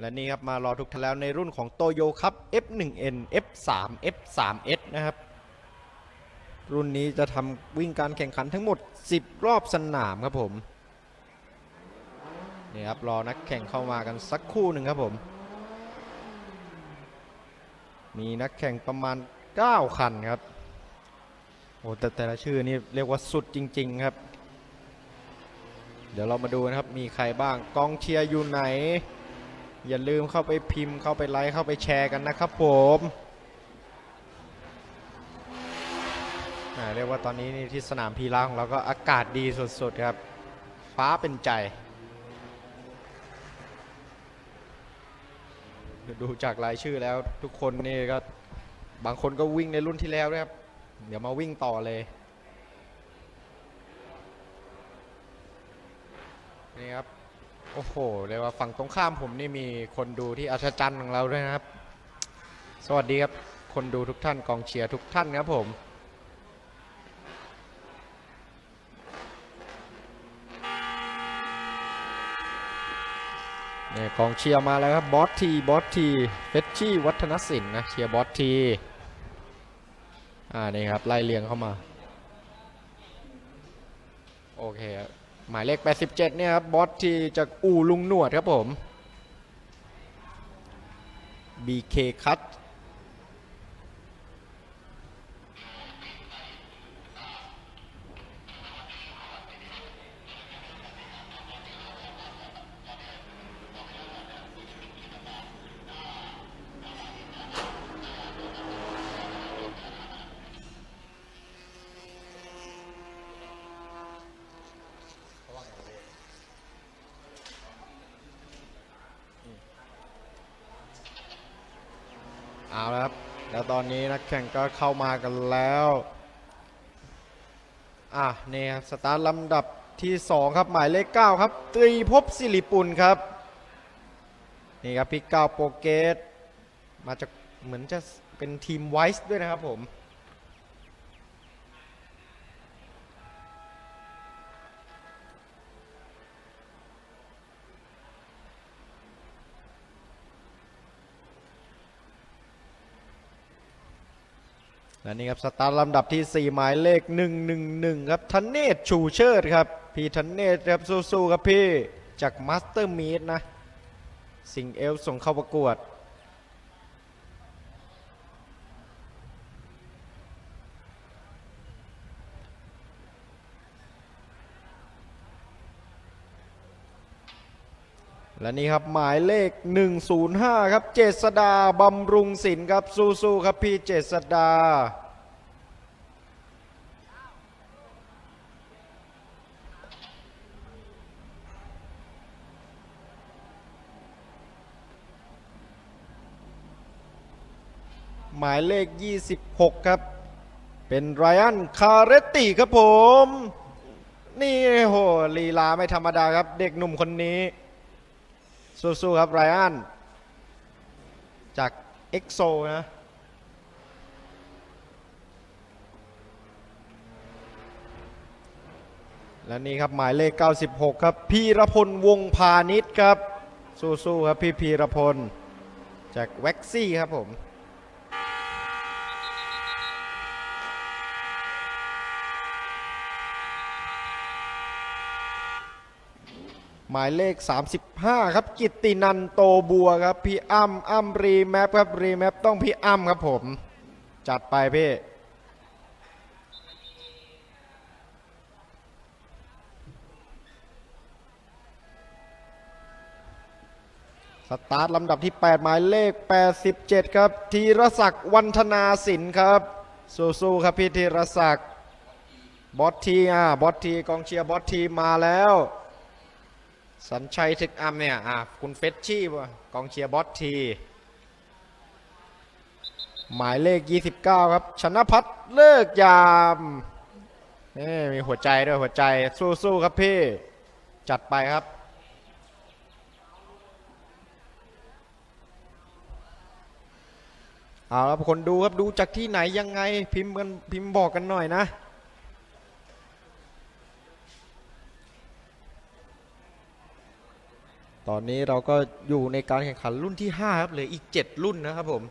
และนี่ครับมารอทุกท่านแล้วในรุ่นของโตโยครับ F1N F3 F3S นะครับ รุ่นนี้จะทำวิ่งการแข่งขันทั้งหมด 10 รอบสนามครับผมนี่ครับรอนักแข่งเข้ามากันสักคู่หนึ่งครับผม มีนักแข่งประมาณ 9 คันครับโอ้แต่แต่ละชื่อนี่เรียกว่าสุดจริง ๆ ครับ เดี๋ยวเรามาดูนะครับมีใครบ้างกองเชียร์อยู่ไหน อย่าลืมเข้าไปพิมพ์เข้าไปไลค์เข้าไปแชร์กันนะครับผมเรียกว่าตอนนี้นี่ที่สนามพีราของเราก็อากาศดีสุดๆครับ ฟ้าเป็นใจ ดูจากรายชื่อแล้วทุกคนนี่ก็บางคนก็วิ่งในรุ่นที่แล้วด้วยครับ เดี๋ยวมาวิ่งต่อเลย นี่ครับ โอ้โหเรียกว่าฝั่งตรงข้ามผมนี่มีคนดูที่อัศจรรย์ของเราด้วยนะครับ สวัสดีครับ คนดูทุกท่านกองเชียร์ทุกท่านครับผมเนี่ยกองเชียร์มาแล้วครับบอสทีบอสทีเฟชชี่วัฒนศิลป์นะเชียร์บอสทีอ่านี่ครับไล่เรียงเข้ามา โอเคครับ หมายเลข 87 เนี่ยครับบอสที่จากอู่ลุงหนวดครับผม BK คัตเอาละครับ แล้วตอนนี้นั ก็เข้ามากันแล้วอะนี่ครับสตาร์ทลำดับที่ 2 ครับ หมายเลข 9 ครับ ตรีภพสิริปุลครับ นี่ครับพี่ก้าวโปรเกตมาจากเหมือนจะเป็นทีมไวส์ด้วยนะครับผม และนี่ครับสตาร์ลำดับที่ 4 หมายเลข 111 ครับธเนศชูเชิดครับ พี่ธเนศครับสู้ๆครับพี่ จากมาสเตอร์มีดนะ สิงเอลส่งเข้าประกวด และนี่ครับหมายเลข 105 ครับ เจษดาบำรุงศิลป์ครับสู้ๆครับพี่เจษดาหมายเลข 26 ครับ เป็นไรอันคาเรตติครับผม นี่โหลีลาไม่ธรรมดาครับเด็กหนุ่มคนนี้ สู้ๆครับไรอันจากเอ็กโซนะและนี่ครับหมายเลข 96 ครับพีรพลวงพาณิชย์ครับ สู้ๆครับพี่พีรพลจากแว็กซี่ครับผม หมายเลข 35 ครับกิตตินันโตบัวครับพี่อ้ำอ้ำรีแมปครับรีแมปต้องพี่อ้ำครับผม จัดไปพี่สตาร์ทลำดับที่ 8 หมายเลข 87 ครับธีรศักดิ์วันธนาสินครับ สู้ๆครับพี่ธีรศักดิ์บอสทีอะบอสทีกองเชียร์บอสทีมาแล้ว สัญชัยทึกอัมเนี่ยอะคุณเฟชชี่วะกองเชียร์บอสทีหมายเลข 29 ครับ ชนะพัฒเลิกยามนี่มีหัวใจด้วยหัวใจสู้ๆครับพี่ จัดไปครับ เอาละคนดูครับดูจากที่ไหนยังไงพิมพ์กันพิมพ์บอกกันหน่อยนะ ตอนนนี้เราก็อยู่ในการแข่งขันรุ่นที่ 5 ครับเหลืออีก 7 รุ่นนะครับผม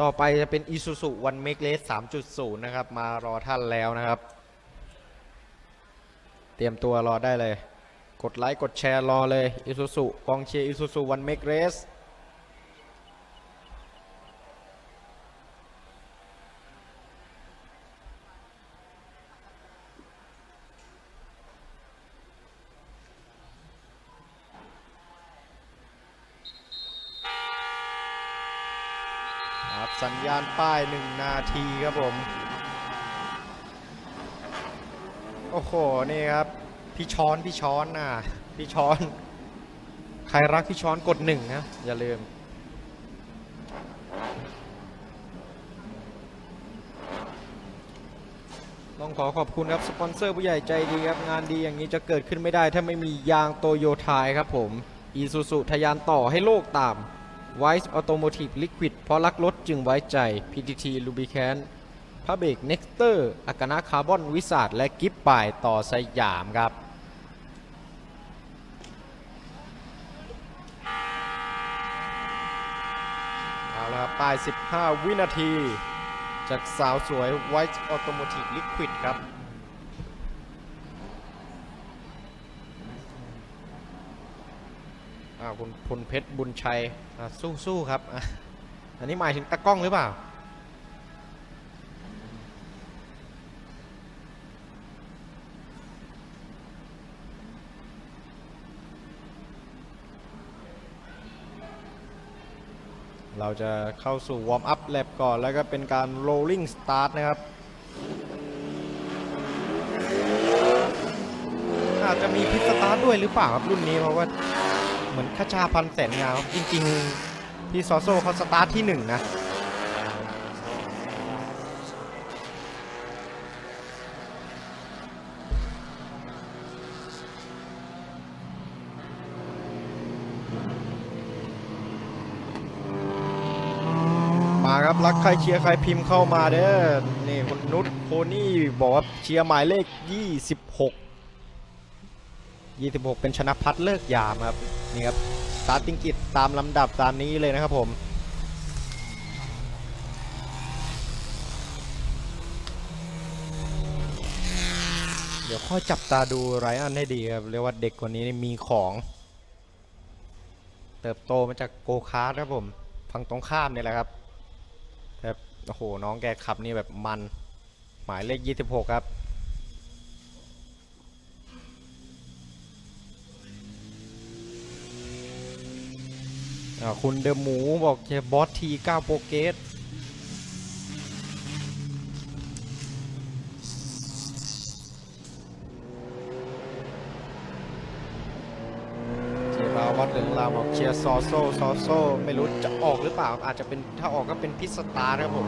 ต่อไปจะเป็น Isuzu One Make Race 3.0 นะครับ มารอท่านแล้วนะครับ เตรียมตัวรอได้เลย กดไลค์ กดแชร์รอเลย Isuzu กองเชียร์ Isuzu One Make Race ครับสัญญาณป้าย 1 นาทีครับผม โอ้โห นี่ครับ พี่ช้อนพี่ช้อนน่ะพี่ช้อน ใครรักพี่ช้อนกดหนึ่งนะอย่าลืม ต้องขอขอบคุณครับสปอนเซอร์ผู้ใหญ่ใจดีครับ งานดีอย่างนี้จะเกิดขึ้นไม่ได้ ถ้าไม่มียางโตโยทายครับผมอีซูซูทะยานต่อให้โลกตาม Wise Automotive Liquid เพราะรักรถจึงไว้ใจ PTT Lubricant พระเบรก Nexter อากานะคาร์บอนวิสาดและกิฟป่ายต่อสยามครับ เอาละครับป้าย 15 วินาที จากสาวสวย White Automotive Liquid ครับอ้าคุณพลเพชรบุญชัยสู้สู้ครับ อันนี้หมายถึงตะกล้องหรือเปล่า เราจะเข้าสู่วอร์มอัพแลบก่อน แล้วก็เป็นการ rolling start นะครับอาจจะมีพิษสตาร์ทด้วยหรือเปล่าครับรุ่นนี้เพราะว่าเหมือนคาชาพันแสนงาจริง ๆ พี่ซอโซเขาสตาร์ทที่หนึ่งนะ รักใครเชียร์ใครพิมพ์เข้ามาเด้อนี่คุณนุชโคนี่บอกว่าเชียร์หมายเลข 26 26 เป็นชนะพัฒน์เลิกยามครับนี่ครับสตาร์ติงกิจตามลำดับตามนี้เลยนะครับผมเดี๋ยวค่อจับตาดูไรอันให้ดีครับเรียกว่าเด็กคนนี้นี่มีของ เติบโตมาจากโกคาร์ทครับผมฝั่งตรงข้ามเนี่ยแหละครับ โอ้โห น้องแกขับนี่แบบมัน หมายเลข 26 ครับ คุณเดอะหมูบอกจะบอสที9โปรเกสเชียร์บาวัดเหลืองราวบอกเชียร์ซอโซซอโซไม่รู้จะออกหรือเปล่า อาจจะเป็นถ้าออกก็เป็นพิสตาร์นะครับผม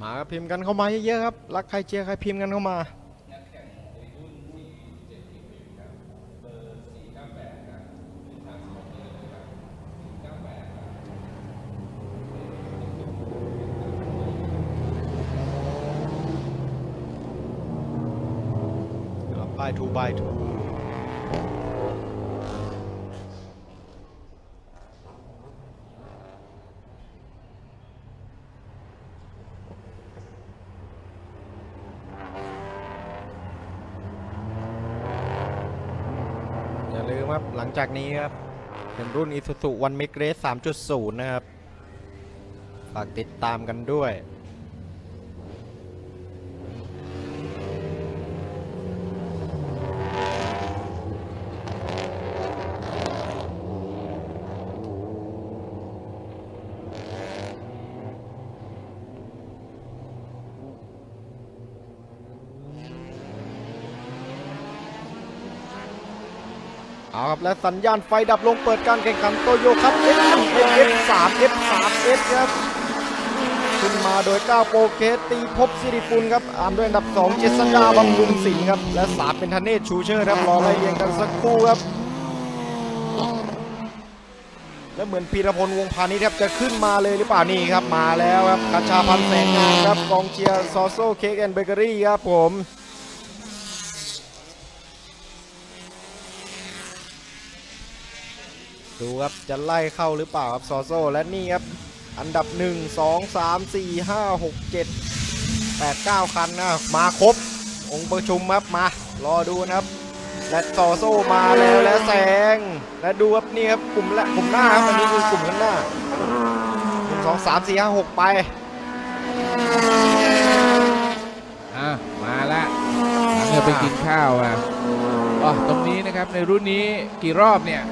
มาครับพิมพ์กันเข้ามาเยอะๆครับ รักใครเชียร์ใครพิมพ์กันเข้ามา บายทูบายทูอย่าลืมครับหลังจากนี้ครับ เป็นรุ่น Isuzu One Make Race 3.0 นะครับ ฝากติดตามกันด้วย เอาครับและสัญญาณไฟดับลงเปิดการแข่งขันโตโยครับ F F 3 F 3 S ครับ ขึ้นมาโดย 9 โปรเกสตีพบสิริปุลครับตามด้วยอันดับ 2 เจษดาบำรุงศิลป์ครับ และ 3 เป็นธเนศชูเชอร์ครับ รอไล่เรียงกันสักครู่ครับ และเหมือนพีรพลวงพานิชครับจะขึ้นมาเลยหรือเปล่านี่ครับมาแล้วครับกระชาพันแสงงามครับกองเชียร์ซอโซเค้กแอนด์เบเกอรี่ครับผม ดูครับจะไล่เข้าหรือเปล่าครับซอโซและนี่ครับ อันดับ 1 2 3 4 5 6 7 8 9 คันนะมาครบ องค์ประชุมครับมารอดูนะครับ และซอโซมาแล้วและแซงและดูครับนี่ครับกลุ่มแรกกลุ่มหน้าครับอันนี้คือกลุ่มข้างหน้าหนึ่งสองสามสี่ห้าหกไปอะมาละหลังจากไปกินข้าวอะอ๋อตรงนี้นะครับในรุ่นนี้กี่รอบเนี่ย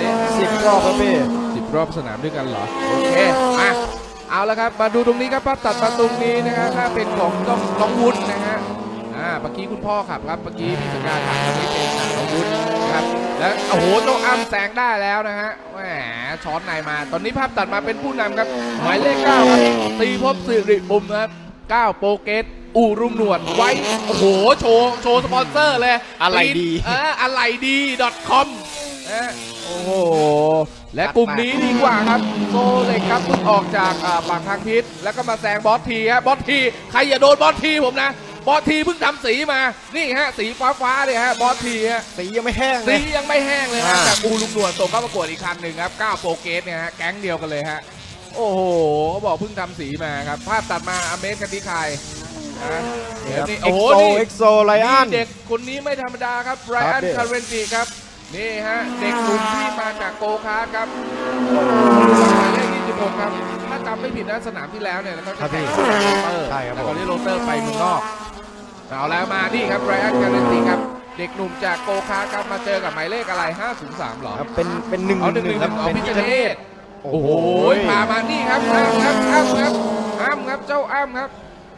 นสิบรอบครับพี่สิบรอบสนามด้วยกันเหรอ โอเคมาเอาละครับ มาดูตรงนี้ครับภาพตัดมาตรงนี้นะฮะถ้าเป็นของต้องน้องวุฒินะฮะอ่าเมื่อกี้คุณพ่อขับครับเมื่อกี้พี่สัญญาขับตอนนี้เป็นน้องวุฒินะครับแล้วโอ้โหเจ้าอ้ำแซงได้แล้วนะฮะแหมช้อนในมา ตอนนี้ภาพตัดมาเป็นผู้นำครับ หมายเลขเก้าครับตีภพสิริบุมนะครับเก้าโปรเกตอูรุ่งหนวดไว้ โอ้โห โชว์ โชว์สปอนเซอร์เลย อะไรดี เอออะไรดี .com นะโอ้โห และกลุ่มนี้ดีกว่าครับ โซเล็กครับเพิ่งออกจากอ่าปากทางพิษ แล้วก็มาแซงบอสทีฮะบอสที ใครอย่าโดนบอสทีผมนะ บอสทีเพิ่งทำสีมา นี่ฮะ สีฟ้าฟ้าๆเนี่ยฮะ บอสทีฮะ สียังไม่แห้งเลสีย ยังไม่แห้งเลยฮะอ่า จากอูลุงหนวดส่งเข้าประกวดอีกคันหนึ่งครับ9โปรเกสเนี่ยฮะ แก๊งเดียวกันเลยฮะ โอ้โหเขาบอกเพิ่งทำสีมาครับ ภาพตัดมาอเมสกันที่ใครนะเดี๋ยวนี่เอ็โอ้กโหโซนี่ เอ็กโซไลอันนี่เด็กคนนี้ไม่ธรรมดาครับไรครัอับนพี่คาร์เรนติครับ นี่ฮะ เด็กหนุ่มที่มาจากโกคาร์ทครับหมายเลข26ครับ ถ้าจำไม่ผิดนะสนามที่แล้วเนี่ยแล้วก็ครัจะบพี่แข่งโรเตอร์ใช่ครับแต่ผมตอนนี้โรเตอร์ไปเมืองนอกเอาแล้วมานี่ครับไรอันคาร์เรนติครับ เด็กหนุ่มจากโกคาร์ทครับมาเจอกับหมายเลขอะไร 503หรอครับเป็นเป็นหนึ่งเอาหหนึ่งหนึ่นึ่งงครับเอาเป็นพิพิจจเนเนศศโอ้โหพามานี่ครับอ้ำครับอ้ำครับอ้ำครับเจ้าอ้ำครับ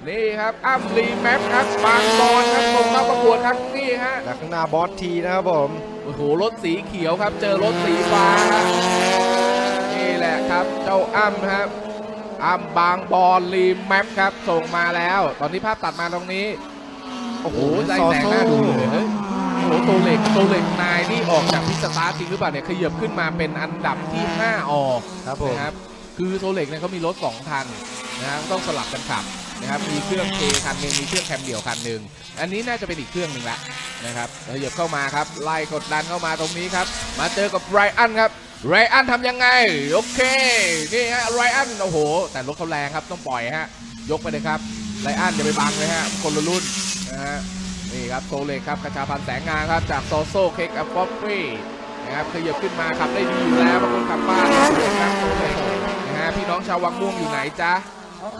นี่ครับอ้ำรีแมปครับบางบอนครับส่งเข้าประกวดครับนี่ฮะและข้างหน้าบอสทีนะครับผม โอ้โหรถสีเขียวครับ เจอรถสีฟ้าครับนี่แหละครับ เจ้าอ้ำครับอ้ำบางบอลรีแมปครับ ส่งมาแล้ว ตอนนี้ภาพตัดมาตรงนี้ โอ้โหใจแสงหน้าดูเลยเฮ้ยโอ้โหโตเล็กโตเล็กนายนี่ออกจากพิสตาร์ทจริงหรือเปล่าเนี่ยขยับขึ้นมาเป็นอันดับที่ 5 ออกครับผมนะครับ คือโซเล็กเนี่ยเขามีรถ2คันนะครับต้องสลับกันขับ นะครับมีเครื่องเคคันหนึ่งมีเครื่องแคมเดี่ยวคันหนึ่งอันนี้น่าจะเป็นอีกเครื่องหนึ่งละนะครับขยับเข้ามาครับไล่กดดันเข้ามาตรงนี้ครับ มาเจอกับไรอันครับไรอันทำยังไง โอเคนี่ฮะไรอันโอ้โห แต่รถเขาแรงครับต้องปล่อยฮะยกไปเลยครับไรอันอย่าไปบังเลยฮะคนละรุ่นนะฮะนี่ครับโซเล็กครับกระชาพันแสงงามครับจากโซโซเค้กอัพฟอฟฟี่นะครับขยับขึ้นมาขับได้ดีอยู่แล้วบางคนขับบ้านสวยครับโซเล็กนะฮะพี่น้องชาววังม่วงอยู่ไหนจ๊ะ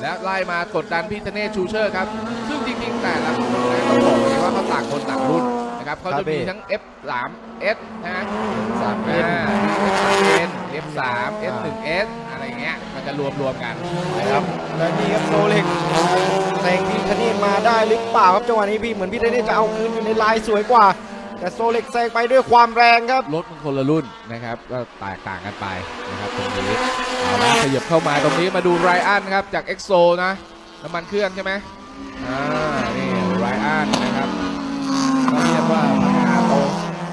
และไล่มากดดันพี่ธเนศชูเชอร์ครับ ซึ่งจริงๆแต่ละคนนะต้องบอกเลยว่าเขาต่างคนต่างรุ่นนะครับเขาจะมีทั้ง F3 S นะฮะสามเออ่าน F3 F3 S1S อะไรเงี้ยมันจะรวมรวมๆกันนะครับและนี่ครับโซเล็กแซงพี่ธเนศมาได้หรือเปล่าครับจังหวะนี้พี่เหมือนพี่ธเนศจะเอาคืนอยู่ในลายสวยกว่า แต่โซเล็กแซงไปด้วยความแรงครับ รถมันคนละรุ่นนะครับก็แตกต่างกันไปนะครับตรงนี้เอาละขยับเข้ามาตรงนี้มาดูไรอันครับจากเอ็กโซนะน้ำมันเครื่องใช่ไหมอ่านี่ไรอันนะครับก็เรียกว่าพัฒนาโต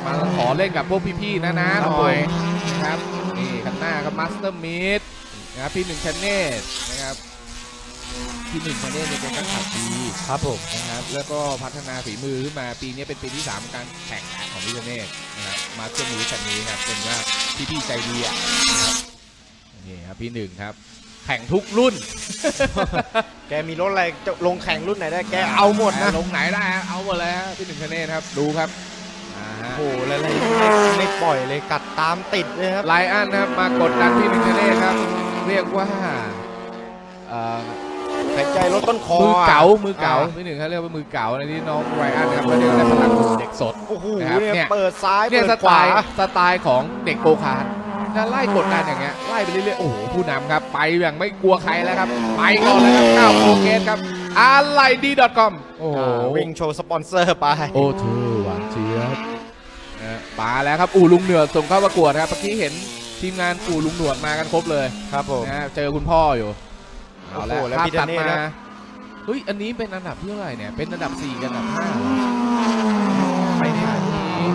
มาขอเล่นกับพวกพี่ๆนะนะหน่อยนะครับนี่ข้างหน้าก็มาสเตอร์มิดนะครับพี่หนึ่งชนเนตนะครับ พี่หนึ่งชนเนตเนี่ยเป็นนักขับดีครับผมนะครับแล้วก็พัฒนาฝีมือขึ้นมาปีนี้เป็นปีที่3ของการแข่งขันของพี่เนตนะครับมาเครื่องมือคันนี้ครับเป็นว่าพี่พี่ๆใจดีอะนะครับนี่ครับพี่หนึ่งครับ แข่งทุกรุ่น แกมีรถอะไรจะลงแข่งรุ่นไหนได้แกเอาหมดนะ ลงไหนได้ฮะเอาหมดเลยฮะพี่หนึ่งคะแนนครับดูครับอ่าฮะโอ้โหอะไรๆไม่ปล่อยเลยกัดตามติดเลยครับ ไลอันนะครับมากดดันพี่หนึ่งคะแนนครับ เรียกว่าเอ่อ หายใจรถต้นคอมือเก๋าะมือเก๋าพี่หนึ่งเขาเรียกว่ามือเก๋าในที่น้องไรอันนะครับเขาเรียกว่าพลังเด็กสดโอ้โหนะครับเนี่ยเนี่ยเปิดซ้ายเนี่ยเปิสดไตขวาล์สไตล์ของเด็กโกคาร์ทจะไล่กดดันอย่างเงี้ยไล่ไปเรื่อยๆโอ้โหผู้นำครับ ไปอย่างไม่กลัวใครแล้วครับ ไปก่อนเลยครับก้าวโปรเกสครับอะไรดี .com โอ้โหอ่าวิ่งโชว์สปอนเซอร์ไปโอ้เธอหวานเจี๊ยบนะมาแล้วครับอู่ลุงเหนือดส่งเข้าประกวดครับเมื่อกี้เห็นทีมงานอู่ลุงหนวดมากันครบเลยครับผมนะฮะเจอคุณพ่ออยู่ เอาละโอ้โหแล้วภาพพี่ตัดเดนนี่มานะเฮ้ย อันนี้เป็นอันดับที่เท่าไหร่เนี่ย เป็นอันดับ4กับอันดับ5ไม่ใช่ที่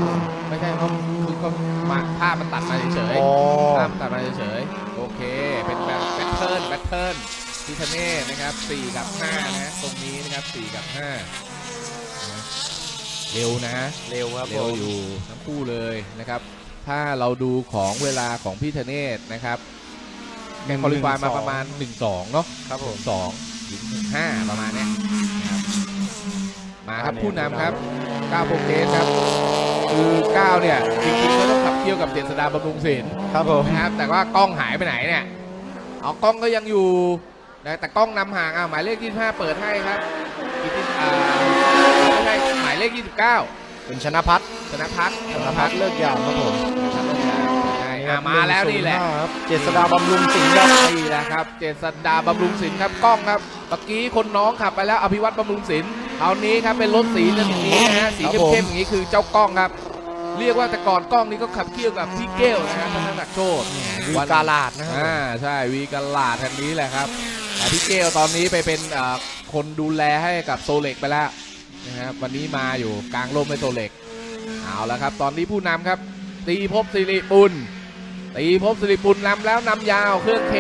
ไม่ใช่เขาคือก็มาภาพมันตัดมาเฉยอ๋อ ๆภาพมันตัดมาเฉยๆโอเค เป็นแบบแบทเทิลแบทเทิลพิทเน่นะครับ4กับ5นะ ตรงนี้นะครับ4กับ5นะเร็วนะ เร็วครับเร็วอยู่ทั้งคู่เลยนะครับ ถ้าเราดูของเวลาของพี่ธเนศนะครับ แกคอลิฟายมาประมาณ 1-2 เนาะครับผมสองถึงห้าประมาณเนี้ยนะครับมาครับผู้นำครับ9โปรเกสครับ คือ9เนี่ยจริงๆก็ต้องขับเคี่ยวกับเจษดาบำรุงศิลป์ครับผมนะครับแต่ว่ากล้องหายไปไหนเนี่ยเอากล้องก็ยังอยู่นะแต่กล้องนำห่างอ่าหมายเลข25เปิดให้ครับกิติอ่าไม่ใช่หมายเลข 29 เป็นชนะพัฒน์ธนพัฒน์ชนะพัฒน์เลิกยามครับผมธ นพัฒน์ใช่อ่ามาแล้วนี่แหละ105ครับเจษดาบำรุงสิงห์ครับนี่แหละครับ เจษดาบำรุงศิลป์ครับกล้องครับเมื่อกี้คนน้องขับไปแล้วอภิวัตบำรุงศิลป์คราวนี้ครับเป็นรถสีอย่างนี้นะฮะสีครับผมเข้มๆอย่างนี้คือเจ้ากล้องครับ เรียกว่าแต่ก่อนกล้องนี้ก็ขับเคี่ยวกับพี่เกลนะฮะธนศักดิ์โชตวีกาลาดนะครับอ่าใช่วีกาลาดคันนี้แหละครับแต่พี่เกลตอนนี้ไปเป็นเอ่อคนดูแลให้กับโซเล็กไปแล้วนะครับวันนี้มาอยู่กลางร่มให้โซเล็กเอาละครับ ตอนนี้ผู้นำครับตีภพสิริปุล ตีภพสิริปุลนำแล้วนำยาวเครื่องเค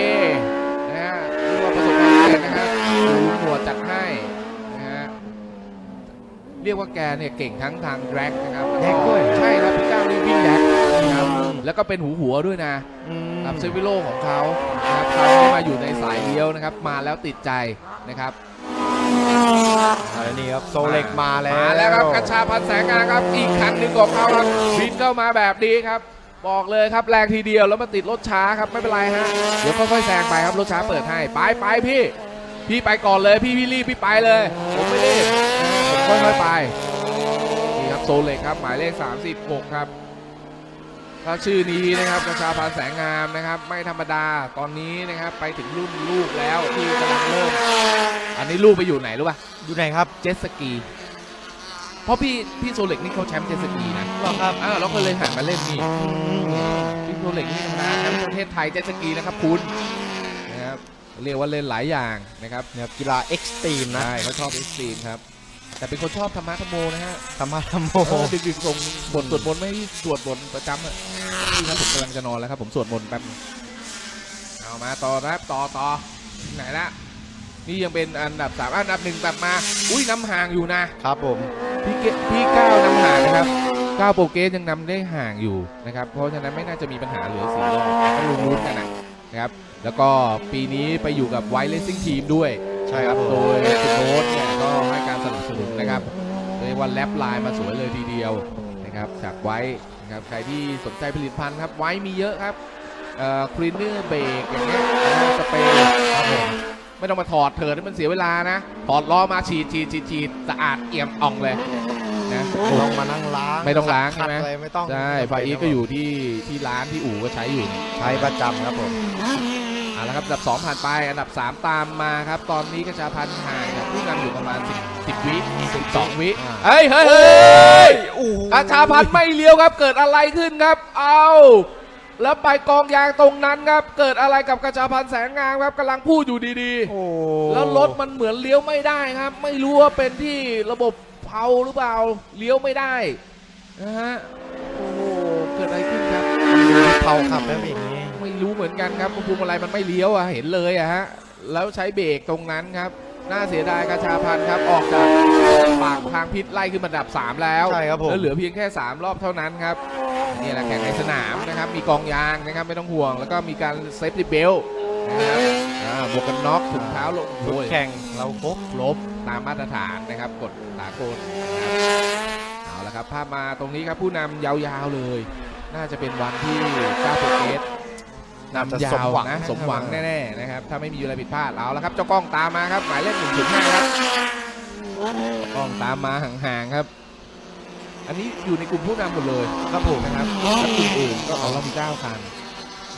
นะฮะเรียกว่าประสบความสำเร็จนะครับดูหนวดจัดให้นะฮะเรียกว่าแกเนี่ยเก่งทั้งทางแร็กนะครับแร็กด้วย ใช่ครับพี่ก้าวนี่วิ่งแร็กนะครับแล้วก็เป็นหูหัวด้วยนะ อืม ครับเซฟิโลของเขานะครับเขาที่มาอยู่ในสายเลี้ยวนะครับ มาแล้วติดใจนะครับ อันนี้ครับโซเล็กมาแล้วมาแล้วครับกระชาพันแสงงานครับ อีกคันหนึ่งของเขาครับบินเข้ามาแบบนี้ครับ บอกเลยครับแรงทีเดียวแล้วมาติดรถช้าครับไม่เป็นไรฮะเดี๋ยวค่อยๆแซงไปครับรถช้าเปิดให้ไปไปพี่ พี่ไปก่อนเลยพี่พี่รีบพี่ไปเลยผมไม่รีบนะผมค่อยๆไปนี่ครับโซเล็กครับหมายเลข 36 ครับถ้าชื่อนี้นะครับกระชาพันธ์แสงงามนะครับ ไม่ธรรมดาตอนนี้นะครับไปถึงรุ่นลูกแล้วที่กำลังเริ่มอันนี้ลูกไปอยู่ไหนรู้ป่ะอยู่ไหนครับเจ็ตสกี เพราะพี่พี่โซเล็กนี่เขาแชมป์เจ็ตสกีนะหรอครับอ่าเราก็เลยหันมาเล่นนี่พี่โซเล็กนี่นะแชมป์ประเทศไทยเจ็ตสกีนะครับคุณนะครับเรียกว่าเล่นหลายอย่างนะครับเนี่ยครับกีฬาเอ็กซ์ตรีมนะใช่เขาชอบเอ็กซ์ตรีมครับแต่เป็นคนชอบธรรมะธรรมโมนะฮะธรรมะธรรมโมเออดึกๆส่งบทสวดมนต์ไม่ให้สวดบทประจำอะพี่ครับผมกำลังจะนอนแล้วครับผมสวดมนต์แป๊บนึงเอามาต่อนะครับต่อต่อไหนละ นี่ยังเป็นอันดับสามอันดับหนึ่งตัดมา อุ้ยน้ำห่างอยู่นะ ครับผม พี่เกพี่ก้าวนำห่างนะครับก้าวโปรเกสยังนำได้ห่างอยู่นะครับ เพราะฉะนั้นไม่น่าจะมีปัญหาเหลือสีรอบก็ลุ้นๆกันนะนะครับ แล้วก็ปีนี้ไปอยู่กับไวท์เลสซิ่งทีมด้วยใช่ครับผม โดยคุณโน้ตเนี่ยก็ให้การสนับสนุนนะครับเรียกว่าแลปไลน์มาสวยเลยทีเดียวนะครับจากไว้นะครับใครที่สนใจผลิตภัณฑ์ครับไว้มีเยอะครับคลีนเนอร์เบรกอย่างเงี้ยนะสเปรย์ครับผม ไม่ต้องมาถอดเถิดให้มันเสียเวลานะ ถอดล้อมาฉีดฉีดฉีดฉีดสะอาดเอี่ยมอ่องเลยนะไม่ต้องมานั่งล้างไม่ต้องล้างขัดใช่ไหมอะไรไม่ต้องใช่ไฟอีฟก็อยู่ที่ที่ร้านที่อู่ก็ใช้อยู่เนี่ยใช้ประจำครับผม เอาละครับอันดับ 2 ผ่านไปอันดับ 3 ตามมาครับ ตอนนี้กระชาพันธ์ห่างจากผู้นำอยู่ประมาณ 10 10วิ12 วิเฮ้ยเฮ้ยเฮ้ย โอ้โหกระชาพันธ์ไม่เลี้ยวครับเกิดอะไรขึ้นครับ เอา แล้วไปกองยางตรงนั้นครับ เกิดอะไรกับกระชาพันธ์แสงงามครับกำลังพูดอยู่ดีโอ้ๆ แล้วรถมันเหมือนเลี้ยวไม่ได้ครับ ไม่รู้ว่าเป็นที่ระบบเพาหรือเปล่าเลี้ยวไม่ได้นะฮะโอ้โหเกิดอะไรขึ้นครับ เผาขับแล้วอย่างนี้ ไม่รู้เหมือนกันครับพวงมาลัยมันไม่เลี้ยวอะเห็นเลยอะฮะแล้วใช้เบรกตรงนั้นครับ น่าเสียดายกระชาพันธ์ครับ ออกจากปากทางพิษไล่ขึ้นมาอันดับ 3 แล้วใช่ครับผมแล้วเหลือเพียงแค่ 3 รอบเท่านั้นครับนี่แหละแข่งในสนามนะครับ มีกองยางนะครับไม่ต้องห่วง แล้วก็มีการเซฟตี้เบลนะครับอ่าหมวกกันน็อกถุงเท้าลงชุดโอ้ยแข่งเราครบครบตามมาตรฐานนะครับกฎสากลนะครับเอาละครับภาพมาตรงนี้ครับผู้นำยาวๆเลย น่าจะเป็นวันที่ก้าวโปรเกส น่าจะนำยาสมวหวังนะนะสมหวังแน่ๆนะครับถ้าไม่มีอะไรผิดพลาดเอาละครับเจ้ากล้องตามมาครับหมายเลขหนึ่งถึงห้าครับกล้องตามมาห่างๆครับ อันนี้อยู่ในกลุ่มผู้นำหมดเลยครับผมนะครับแล้วกลุ่มอื่นก็ของเรามีเก้าคัน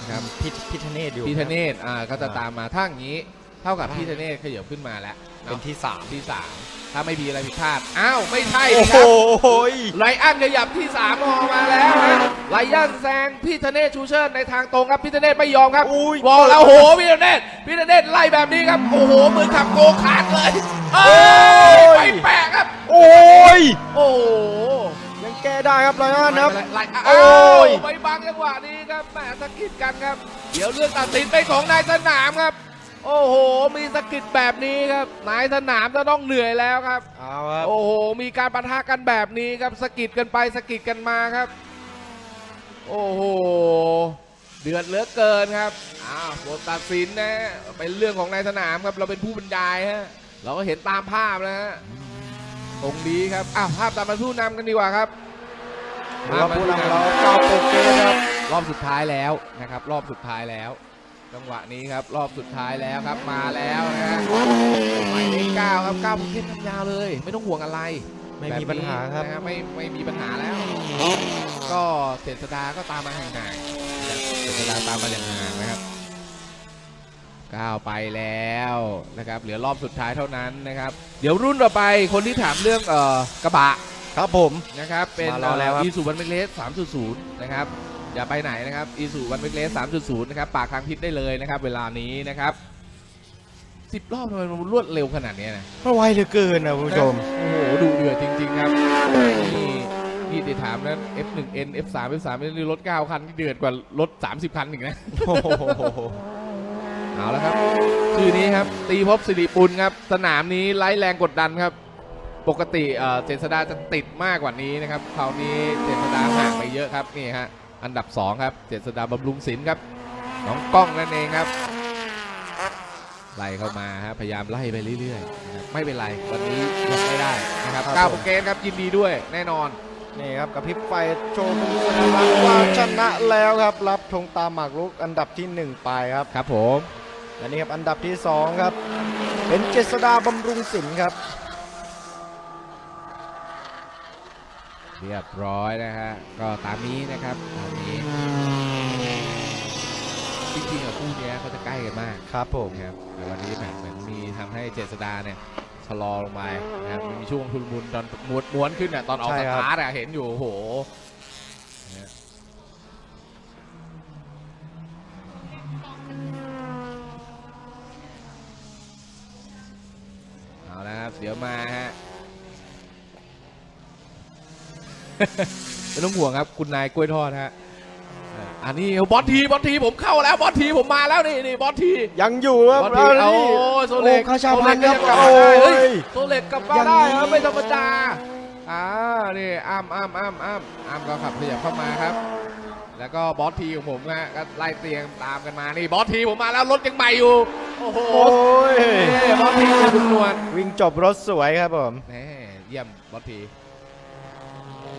นะครับพิธพิธเนศอยู่พี่ธเนศอ่าก็จะตามมาถ้าอย่างนี้เท่ากับพี่ธเนศขยับขึ้นมาแล้ว เป็นเนาะที่สามที่สามถ้าไม่มีอะไรผิดพลาด อ้าว ไม่ใช่โอ้ดิโหครับไลอันขยับที่3มอมาแล้วนะไลอันแซงพี่ธเนศชูเชิญในทางตรงครับพี่ธเนศไม่ยอมครับ อุ้ยบอกแล้วโอ้โหพี่ธเนศพี่ธเนศไล่แบบนี้ครับ โอ้โหเหมือนขับโกคาร์ทเลยเอ้ยไปแปะครับ โอ้ย โอ้โหยังแก้ได้ครับครับไลออนครับ ไล่โอ้โอ้ย ยไปบังจังหวะนี้ครับแหมสะกิดกันครับ เดี๋ยวเรื่องตัดสินเป็นของนายสนามครับ โอ้โห มีสะกิดแบบนี้ครับนายสนามจะต้องเหนื่อยแล้วครับเอาครับ โอ้โห มีการปะทะกันแบบนี้ครับสะกิดกันไปสะกิดกันมาครับ โอ้โห เดือดเหลือเกินครับอ้าวบทตัดสินนะเป็นเรื่องของนายสนามครับเราเป็นผู้บรรยายฮะเราก็เห็นตามภาพแล้วฮะตรงนี้ครับอ้าวภาพตามมาผู้นำกันดีกว่าครับถือว่าผู้นำเราเก้าโปรเกสครับรอบสุดท้ายแล้วนะครับ รอบสุดท้ายแล้ว จังหวะนี้ครับรอบสุดท้ายแล้วครับมาแล้วนะฮะหมายเลขเก้าครับเก้าผมเล่นทำยาวเลย ไม่ต้องห่วงอะไรไม่มีปัญหาครับ นะไม่ไม่มีปัญหาแล้ว ก็เจษดาก็ตามมาห่างๆนะครับเจษดาตามมาอย่างห่างนะครับก้าวไปแล้วนะครับเหลือรอบสุดท้ายเท่านั้นนะครับ เดี๋ยวรุ่นต่อไปคนที่ถามเรื่องเอ่อกระบะครับผมนะครับเป็นมารอแล้วครับ อีซูวันเมกเลส3.0นะครับ อย่าไปไหนนะครับอีซูวันเมกเลส3.0นะครับปากทางพิษได้เลยนะครับ เวลานี้นะครับสิบรอบทำไมมันรวดเร็วขนาดเนี้ยนะเพราะไวเหลือเกินนะคุณผู้ชมโอ้โหดูเดือดจริง ๆ ครับนี่นี่ติดถามนั้น F1N F3 F3 นี่รถ9คันที่เดือดกว่ารถ 30 คันอีกนะโอ้โหเอาแล้วครับชื่อนี้ครับ ตีภพสิริปุลครับ สนามนี้ไร้แรงกดดันครับ ปกติเอ่อเจษดาจะติดมากกว่านี้นะครับคราวนี้เจษดาห่างไปเยอะครับนี่ฮะ อันดับ 2 ครับ เจษดาบำรุงศิลป์ครับน้องกล้องนั่นเองครับไล่เข้ามาครับพยายามไล่ไปเรื่อยๆนะครับไม่เป็นไรวันนี้ยังไม่ได้นะครับครับก้าวผม โปรเกรสครับยินดีด้วยแน่นอน นี่ครับกับพริบไฟโชว์มือนะครับว่าชนะแล้วครับ รับธงตามหมากรุกอันดับที่หนึ่งไปครับ ครับผม และนี่ครับอันดับที่สองครับ เป็นเจษดาบำรุงศิลป์ครับ เรียบร้อยนะฮะก็ตามนี้นะครับตามนี้จริงๆอะคู่เนี้ยเขาจะใกล้กันมากครับผมนะครับแต่วันนี้แบบเหมือนมีทำให้เจษดาเนี่ยชะลอลงไปนะครับมันมีช่วงทุนมุนตอนม้วนม้วนขึ้นอะตอนออกใช่สครับตาร์ทอะเห็นอยู่โอ้โหนะเอาละครับเดี๋ยวมาฮะ ไม่ต้องห่วงครับ คุณนายกล้วยทอดฮะอ่าอันนี้บอสทีบอสทีผมเข้าแล้วบอสทีผมมาแล้วนี่นี่บอสที ยังอยู่ครับบอสทีเอาเอานี่โซเล็กโอ้คาชาพันธ์ครับโซเล็กก็ยังกลับมาได้โอ้เฮ้ยยโซเล็กกลับมาอย่างได้นี้ครับไม่ธรรมดาอ่านี่อ้ามอ้ามอ้ามอ้ามอ้ามก็ขับขยับเข้ามาครับ แล้วก็บอสทีของผมนะก็ไล่เตียงตามกันมานี่บอสทีผมมาแล้วรถยังใหม่อยู่โอ้โหโอ้ย นี่บอสทีคุณนวลวิ่งจบรถสวยครับผม แหมเยี่ยมบอสที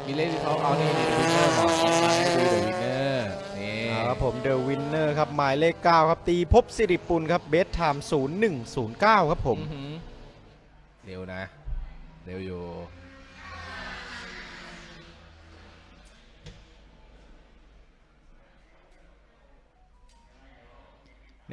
มีเลขที่เขาเอานี่นี่วินเนอร์บอกมาให้ดูเดอะวินเนอร์นี่เอาครับผมเดอะวินเนอร์ครับหมายเลข 9 ครับ ตีภพบสิริปุลครับเบสไทม์0109 ครับผม อื้อหือเร็วนะ เร็วอยู่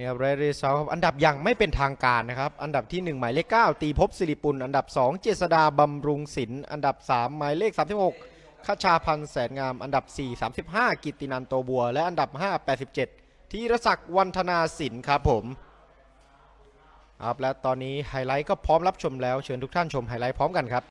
นี่ครับเรดเซาครับอันดับยังไม่เป็นทางการนะครับ อันดับที่ 1 หมายเลข 9 ตีภพบสิริปุลอันดับ 2 เจษดาบำรุงศิลป์อันดับ 3 หมายเลข 36 คชาพันธ์แสนงามอันดับ 4 35 กิตินันโตบัว และอันดับ 5 87ธีรศักดิ์วันธนาสินครับผมครับและตอนนี้ไฮไลท์ก็พร้อมรับชมแล้วเชิญทุกท่านชมไฮไลท์พร้อมกันครับ